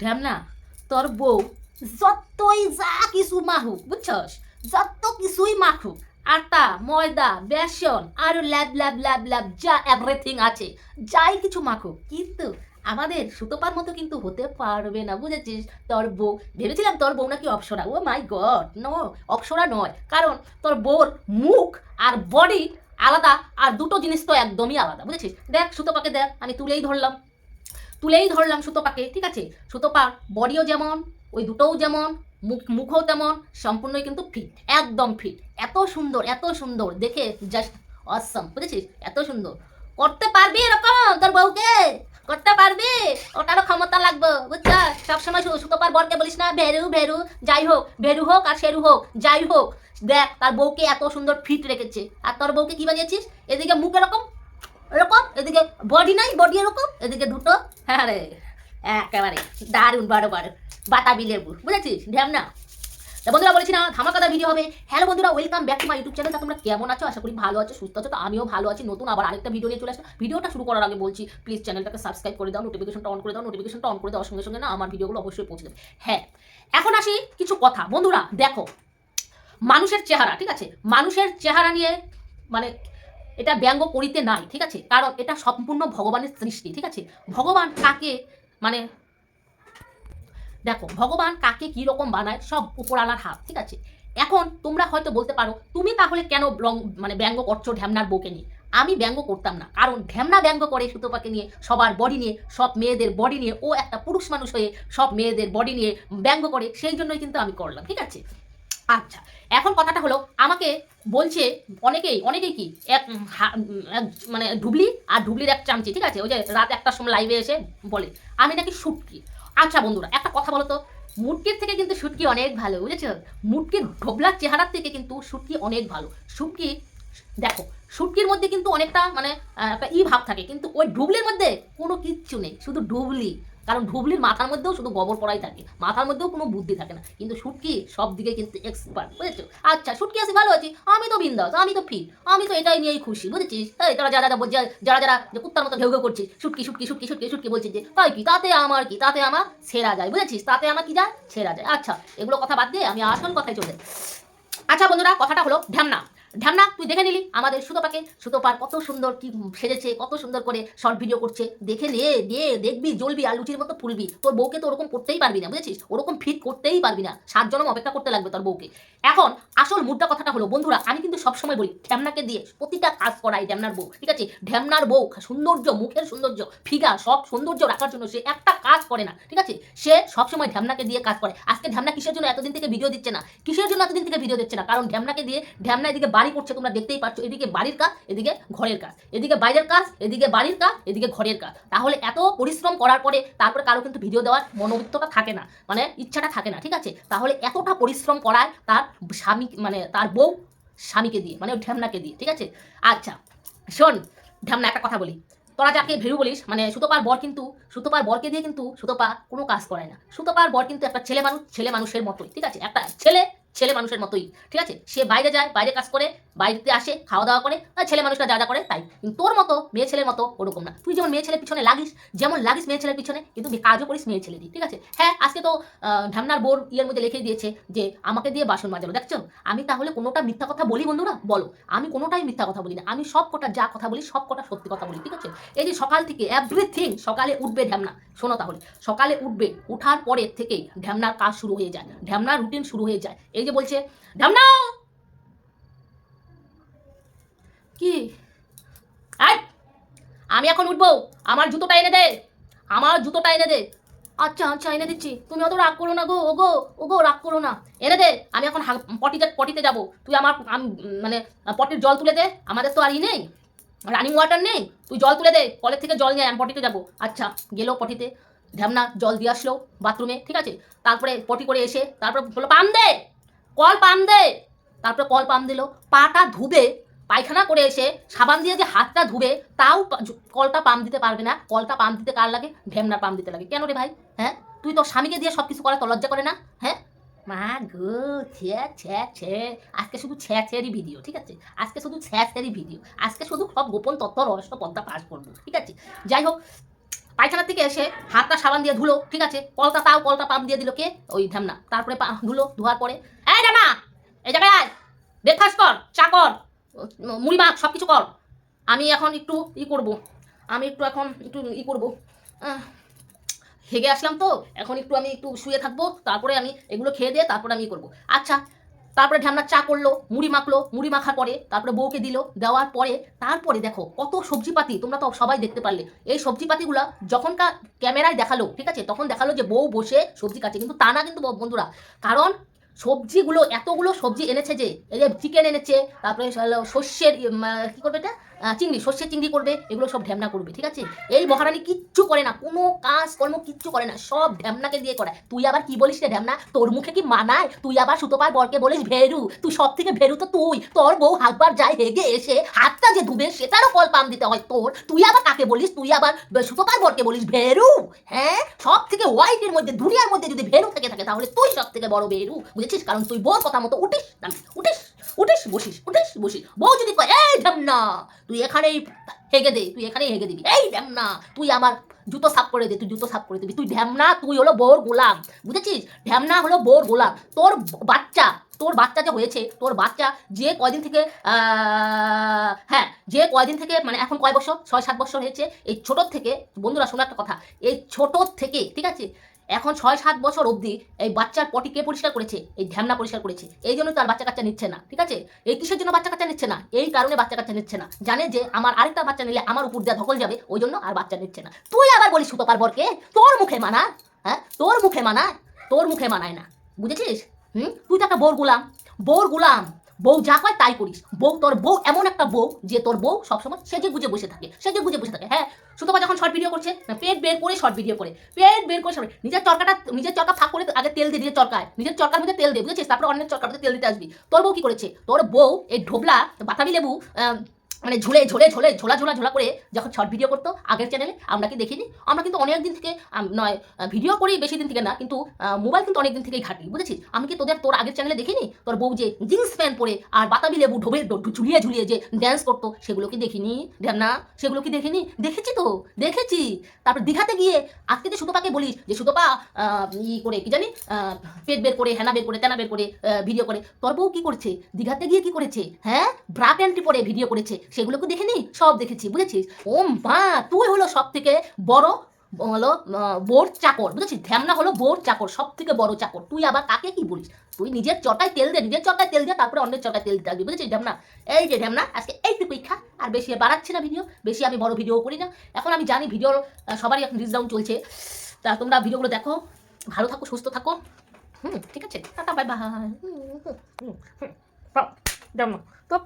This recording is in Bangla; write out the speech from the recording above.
ঢ্যামনা তোর বউ যতই যা কিছু মাহুক বুঝছস? যত কিছুই মাখুক, আটা, ময়দা, বেসন, আর ল্যাব ল্যাব ল্যাব ল্যাব, যা এভরিথিং আছে, যাই কিছু মাখুক, কিন্তু আমাদের সুতোপার মতো কিন্তু হতে পারবে না, বুঝেছিস? তোর বউ, ভেবেছিলাম তোর বউ নাকি অপসরা, ও মাই গড নো অপসরা নয়, কারণ তোর বউর মুখ আর বডি আলাদা, আর দুটো জিনিস তো একদমই আলাদা, বুঝেছিস? দেখ সুতোপাকে দেখ, আমি তুলেই ধরলাম। তুলেই ধরলাম সুতোপাকে, ঠিক আছে? সুতোপার বডিও যেমন, ওই দুটোও যেমন, মুখ, মুখও তেমন, সম্পূর্ণই কিন্তু ফিট একদম ফিট এত সুন্দর এত সুন্দর, দেখে জাস্ট অসম বুঝেছিস? এত সুন্দর। করতে পারবি এরকম তোর বউকে? করতে পারবি? ওটারও ক্ষমতা লাগবে বুঝছা সবসময় সুতোপার বরকে বলিস না, ভেরু ভেরু, যাই হোক, ভেরু হোক আর সেরু হোক, যাই হোক, দেখ, তার বউকে এত সুন্দর ফিট রেখেছে। আর তোর বউকে কি বানিয়েছিস? এদিকে মুখ এরকম এরকম? এদিকে বডি নাই বডি এরকম? এদিকে দুটো। হ্যাঁ রে, একেবারে দারুণ বড় বড় বাতাবি লেবু বুঝেছিস? ঢ্যাম না। বন্ধুরা বলেছি না ধামাকাদা ভিডিও হবে। হ্যালো বন্ধুরা welcome back to my YouTube channel তোমরা কেমন আছো? আশা করি ভালো আছো, সুস্থ আছো, তো আমিও ভালো আছি। নতুন আবার আরেকটা ভিডিও নিয়ে চলে আসলাম। ভিডিওটা শুরু করার আগে বলছি প্লিজ চ্যানেলটাকে সাবস্ক্রাইব করে দাও নোটিফিকেশনটা অন করে দাও। নোটিফিকেশনটা অন করে দেওয়ার সঙ্গে সঙ্গে না, আমার ভিডিওগুলো অবশ্যই পৌঁছে দেবে। হ্যাঁ এখন আসি কিছু কথা। বন্ধুরা, দেখো, মানুষের চেহারা, ঠিক আছে? মানুষের চেহারা নিয়ে মানে এটা ব্যঙ্গ করিতে নাই, ঠিক আছে? কারণ এটা সম্পূর্ণ ভগবানের সৃষ্টি, ঠিক আছে? ভগবান কাকে মানে দেখো, ভগবান কাকে কি রকম বানায়, সব উপরালার হাত, ঠিক আছে? এখন তোমরা হয়তো বলতে পারো, তুমি তাহলে কেন মানে ব্যঙ্গ করছ ঢ্যামনার বউকে নিয়ে? আমি ব্যঙ্গ করতাম না, কারণ ঢ্যামনা ব্যঙ্গ করে সুতোপাকে নিয়ে, সবার বডি নিয়ে, সব মেয়েদের বডি নিয়ে, ও একটা পুরুষ মানুষ হয়ে সব মেয়েদের বডি নিয়ে ব্যঙ্গ করে, সেই জন্যই কিন্তু আমি করলাম, ঠিক আছে? আচ্ছা এখন কথাটা হলো, আমাকে বলছে অনেকেই অনেকেই কি, এক মানে ঢুবলি আর ঢুবলির এক চামচি, ঠিক আছে? ওই যে রাত একটার সময় লাইভে এসে বলে, আমি নাকি শুটকি। আচ্ছা বন্ধুরা, একটা কথা বলো তো, মুটকির থেকে কিন্তু শুটকি অনেক ভালো, বুঝেছ? মুটকির ঢোবলার চেহারার থেকে কিন্তু শুটকি অনেক ভালো। শুটকি, দেখো, শুটকির মধ্যে কিন্তু অনেকটা মানে একটা ই ভাব থাকে, কিন্তু ওই ডুবলির মধ্যে কোনো কিচ্ছু নেই, শুধু ডুবলি কারণ ডুবলির মাথার মধ্যেও শুধু গোবর পড়াই থাকে, মাথার মধ্যেও কোনো বুদ্ধি থাকে না। কিন্তু শুটকি সব দিকে কিন্তু এক্সপার্ট বুঝেছ? আচ্ছা শুটকি আছি ভালো আছি। আমি তো বিন্দাস, আমি তো ফিট আমি তো এটাই নিয়েই খুশি, বুঝেছিস? এই তারা যারা যারা বলছে, যারা যারা যে কুত্তার মতো ঘেউ ঘেউ করছে, শুটকি শুটকি শুটকি শুটকি শুটকি বলছে যে, তাই কি? তাতে আমার কি? তাতে আমার ছেঁড়া যায়, বুঝেছিস? তাতে আমার কি যায়? ছেঁড়া যায়। আচ্ছা এগুলো কথা বাদ দিয়ে আমি আসল কথায় চলে। আচ্ছা বন্ধুরা, কথাটা হলো ঢ্যামনা ঢ্যামনা তুই দেখে নিলি। আমাদের সুতোপাকে সুতোপার কত সুন্দর কি সেজেছে, কত সুন্দর করে শর্ট ভিডিও করছে। দেখে নে দিয়ে দেখবি, জ্বলবি, আর লুচির মতো ফুলবি। তোর বউকে তো ওরকম করতেই পারবি না, বুঝেছিস? ওরকম ফিট করতেই পারবি না। সাত জনম অপেক্ষা করতে লাগবে তোর বউকে। এখন আসল মুদ্রা কথাটা হলো, বন্ধুরা, আমি কিন্তু সবসময় বলি, ঢ্যামনাকে দিয়ে প্রতিটা কাজ করাই ঢ্যামনার বউ, ঠিক আছে? ঢ্যামনার বউ, সৌন্দর্য, মুখের সৌন্দর্য ফিগার সব সৌন্দর্য রাখার জন্য সে একটা কাজ করে না, ঠিক আছে? সে সবসময় ঢ্যামনাকে দিয়ে কাজ করে। আজকে ঢ্যামনা কিসের জন্য এতদিন থেকে ভিডিও দিচ্ছে না? কিসের জন্য এতদিন থেকে ভিডিও দিচ্ছে না? কারণ ঢ্যামনাকে দিয়ে ঢ্যামনা এদিকে বাড়ি করছে, তোমরা দেখতেই পাচ্ছ, এদিকে বাড়ির কাজ, এদিকে ঘরের কাজ। এদিকে বাইরের কাজ, এদিকে বাড়ির কাজ, এদিকে ঘরের কাজ। তাহলে এত পরিশ্রম করার পরে তারপরে কারও কিন্তু ভিডিও দেওয়ার মনোবৃত্তটা থাকে না মানে ইচ্ছাটা থাকে না, ঠিক আছে? তাহলে এতটা পরিশ্রম করায় তার স্বামী মানে তার বউ স্বামীকে দিয়ে মানে ওই ঢ্যামনাকে দিয়ে, ঠিক আছে? আচ্ছা শোন, ঢ্যামনা, একটা কথা বলি। তোরা যাকে ভেরু বলিস মানে সুতোপার বর কিন্তু, সুতোপার বরকে দিয়ে কিন্তু সুতোপা কোনো কাজ করায় না। সুতোপার বর কিন্তু একটা ছেলে মানুষ, ছেলে মানুষের মতোই, ঠিক আছে? একটা ছেলে ছেলে মানুষের মতোই ঠিক আছে? সে বাইরে যায় বাইরে কাজ করে বাড়িতে আসে খাওয়া দাওয়া করে আর ছেলে মানুষরা যা যা করে তাই। কিন্তু তোর মতো মেয়ে ছেলের মতো ওরকম না। তুই যেমন মেয়ে ছেলের পিছনে লাগিস যেমন লাগিস মেয়ে ছেলের পিছনে কিন্তু কাজও করিস মেয়ে ছেলে দিয়ে ঠিক আছে? হ্যাঁ আজকে তো আহ, ঢ্যামনার বোর ইয়ের মধ্যে লিখে দিয়েছে যে আমাকে দিয়ে বাসন মাজালো দেখছ? আমি তাহলে কোনোটা মিথ্যা কথা বলি বন্ধুরা? বলো। আমি কোনোটাই মিথ্যা কথা বলি না। আমি সব কটা যা কথা বলি সব কটা সত্যি কথা বলি ঠিক আছে? এই যে সকাল থেকে এভরিথিং সকালে উঠবে ঢ্যামনা শোনো তাহলে। সকালে উঠবে উঠার পরের থেকেই ঢ্যামনার কাজ শুরু হয়ে যায়। ঢ্যামনার রুটিন শুরু হয়ে যায়। এই যে বলছে কি? আমি এখন উঠবো। আমার জুতোটা এনে দে। আমার জুতোটা এনে দে। আচ্ছা আচ্ছা এনে দিচ্ছি। তুমি অত রাগ করো না গো। ও গো ও গো রাগ করো না। এনে দে। আমি এখন পটিতে পটিতে যাব। তুই আমার মানে পটির জল তুলে দে। আমাদের তো আর ই নেই। রানিং ওয়াটার নেই। তুই জল তুলে দে। কলের থেকে জল নিয়ে আমি পটিতে যাব। আচ্ছা গেলো পটিতে। ঢ্যামনা জল দিয়ে আসলো বাথরুমে, ঠিক আছে? তারপরে পটি করে এসে, তারপরে বলল পাম দে! কল পাম দে। তারপরে কল পাম দিল। পাটা ধুবে, পায়খানা করে এসে সাবান দিয়ে যে হাতটা ধুবে, তাও কলটা পাম দিতে পারবে না। কলটা পাম দিতে কার লাগে? ঢেমনা পাম দিতে লাগে। কেন রে ভাই? হ্যাঁ? তুই তোর স্বামীকে দিয়ে সব কিছু করে তোর লজ্জা করে না? হ্যাঁ? মা গো, ছ্যা ছ্যা ছ্যা। আজকে শুধু ছ্যা, ছ্যারই ভিডিও, ঠিক আছে? আজকে শুধু ছ্যা, ছ্যারই ভিডিও। আজকে শুধু সব গোপন তত্ত্ব রহস্য, পদ্মা পাস করব, ঠিক আছে? যাই হোক পায়খানা থেকে এসে হাতটা সাবান দিয়ে ধুলো, ঠিক আছে? কলটা তাও কলটা পাম্প দিয়ে দিল কে? ওই ঢ্যামনা তারপরে ধুলো, ধোয়ার পরে ঢ্যামনা এই জায়গায় আয়। ব্রেকফাস্ট কর, চা কর, মুড়ি মাখ সব কিছু কর। আমি এখন একটু ই করব। আমি একটু এখন একটু ই করব। হেগে আসলাম তো, এখন একটু আমি একটু শুয়ে থাকব, তারপরে আমি এগুলো খেয়ে দিয়ে তারপরে আমি করব। আচ্ছা তারপরে ঢ্যামনা চা করল, মুড়ি মাখলো, মুড়ি মাখার পরে তারপরে বউকে দিল, দেওয়ার পরে তারপরে দেখো কত সবজিপাতি, তোমরা তো সবাই দেখতে পারলে। এই সবজিপাতিগুলো যখনকার ক্যামেরায় দেখাল, ঠিক আছে, তখন দেখাল যে বউ বসে সবজি কাটছে। কিন্তু তা না কিন্তু বন্ধুরা, কারণ সবজিগুলো, এতগুলো সবজি এনেছে যে, এই যে চিকেন এনেছে, তারপরে শস্যের কি করবে এটা? চিংড়ি, সর্ষের চিংড়ি করবে, এগুলো সব ঢ্যামনা করবে, ঠিক আছে? এই মহারানী কিচ্ছু করে না, কোনো কাজ কর্ম কিচ্ছু করে না, সব ঢ্যামনাকে দিয়ে করায়। তুই আবার কি বলিস রে ঢ্যামনা? তোর মুখে কি মানায়? তুই আবার সুতোপার বরকে বলিস, ভেরু, তুই সব থেকে ভেরু তো তুই। তোর বউ হাতবার যায় হেগে এসে, হাতটা যে ধুবে সেটারও কল পাম দিতে হয় তোর। তুই আবার কাকে বলিস? তুই আবার সুতোপার বরকে বলিস, ভেরু হ্যাঁ? সব থেকে হোয়াইটের মধ্যে দুনিয়ার মধ্যে যদি ভেরু থেকে থাকে, তাহলে তুই সব থেকে বড় ভেরু বুঝেছিস কারণ তুই বোর কথা মতো, উঠিস না উঠিস উঠিস, বসিস উঠিস, বসিস। বউ যদি কয়, এই ঢ্যামনা তুই এখানেই হেগে দে, তুই এখানেই হেগে দিবি। এই ঢ্যামনা তুই আমার জুতো সাফ করে দে, তুই জুতো সাফ করে দিবি। তুই ঢ্যামনা তুই হলো বোর গোলাম, বুঝেছিস? ঢ্যামনা হলো বোর গোলাম। তোর বাচ্চা তোর বাচ্চা যে হয়েছে, তোর বাচ্চা যে কয়দিন থেকে হ্যাঁ যে কয়দিন থেকে মানে এখন কয় বছর? ছয়, সাত বছর হয়েছে। এই ছোটোর থেকে, বন্ধুরা শোনো একটা কথা, এই ছোটোর থেকে, ঠিক আছে? এখন ছয় সাত বছর অবধি এই বাচ্চার পটি কে পরিষ্কার করেছে? এই ঢ্যামনা পরিষ্কার করেছে। এই জন্য তার বাচ্চা কাচ্চা নিচ্ছে না, ঠিক আছে? এই কিসের জন্য বাচ্চা কাচ্চা নিচ্ছে না? এই কারণে বাচ্চা কাচ্চা নিচ্ছে না। জানে যে আমার আরেকটা বাচ্চা নিলে আমার উপর দিয়ে ধকল যাবে, ওই জন্য আর বাচ্চা নিচ্ছে না। তুই আবার বলিস সুতোপার বরকে, তোর মুখে মানা হ্যাঁ? তোর মুখে মানায়, তোর মুখে মানায় না। বুঝেছিস? হুম? তুই তো একটা বোর গুলাম। বোর গুলাম! বউ যা কয় তাই করিস। বউ তোর বউ এমন একটা বউ যে তোর বউ সবসময় সেজে গুজে বসে থাকে, সেজে গুজে বসে থাকে। হ্যাঁ সুতপা যখন শর্ট ভিডিও করছে পেট বের করে শর্ট ভিডিও করে, পেট বের করে শর্ট নিজের চরকাটা, নিজের চরকা ফাঁক করে আগে তেল দিয়ে, নিজের চরকায়, নিজের চরকার মধ্যে তেল দিয়ে বুঝেছিস? তারপরে অন্যের চরকার মধ্যে তেল দিতে আসবি। তোর বউ কি করেছে? তোর বউ এই ঢোবলা, বাতাবি লেবু মানে ঝুলে ঝুলে ঝুলে, ঝোলা ঝোলা ঝোলা করে যখন শর্ট ভিডিও করতো, আগের চ্যানেলে আমরা কি দেখিনি? আমরা কিন্তু অনেক দিন থেকে নয় ভিডিও করি বেশি দিন থেকে না, কিন্তু মোবাইল কিন্তু অনেক দিন থেকেই ঘাটি, বুঝেছিস? আমি কি তোদের, তোর আগের চ্যানেলে দেখিনি? তোর বউ যে জিন্স প্যান্ট পরে আর বাতাবি লেবু ঢোবে ঝুলিয়ে ঝুলিয়ে যে ড্যান্স করতো, সেগুলো কি দেখিনি? না সেগুলো কি দেখিনি? দেখেছি তো, দেখেছি। তারপর দীঘাতে গিয়ে, আজকে যে সুতোপাকে বলিস, যে সুতোপা ই করে, কি জানি পেট বের করে, হেনা বের করে, তেনা বের করে ভিডিও করে, তোর বউ কি করছে? দীঘাতে গিয়ে কি করেছে? হ্যাঁ? ব্রা প্যান্টি পরে ভিডিও করেছে। সেগুলো কি দেখেনি সব দেখেছি বুঝেছিস? ও মা তুই হলো সব থেকে বড় হলো বোর চাকর বুঝেছিস? ধ্যামনা হলো বোর চাকর সব থেকে বড় চাকর। তুই আবার কাকে কি বলিস? তুই নিজের চটায় তেল দে নিজের চটায় তেল দে তারপরে অন্যের চটায় তেল দিতে আসবি বুঝেছিস ঢ্যামনা এই যে ঢ্যামনা আজকে এইটুকুই খা আর বেশি বাড়াচ্ছি না ভিডিও বেশি আমি বড় ভিডিও করি না। এখন আমি জানি ভিডিওর আহ, সবারই এখন রিচ চলছে। তা তোমরা ভিডিওগুলো দেখো ভালো থাকো সুস্থ থাকো। হুম ঠিক আছে? টাটা বাই বাই ঢ্যামনা তো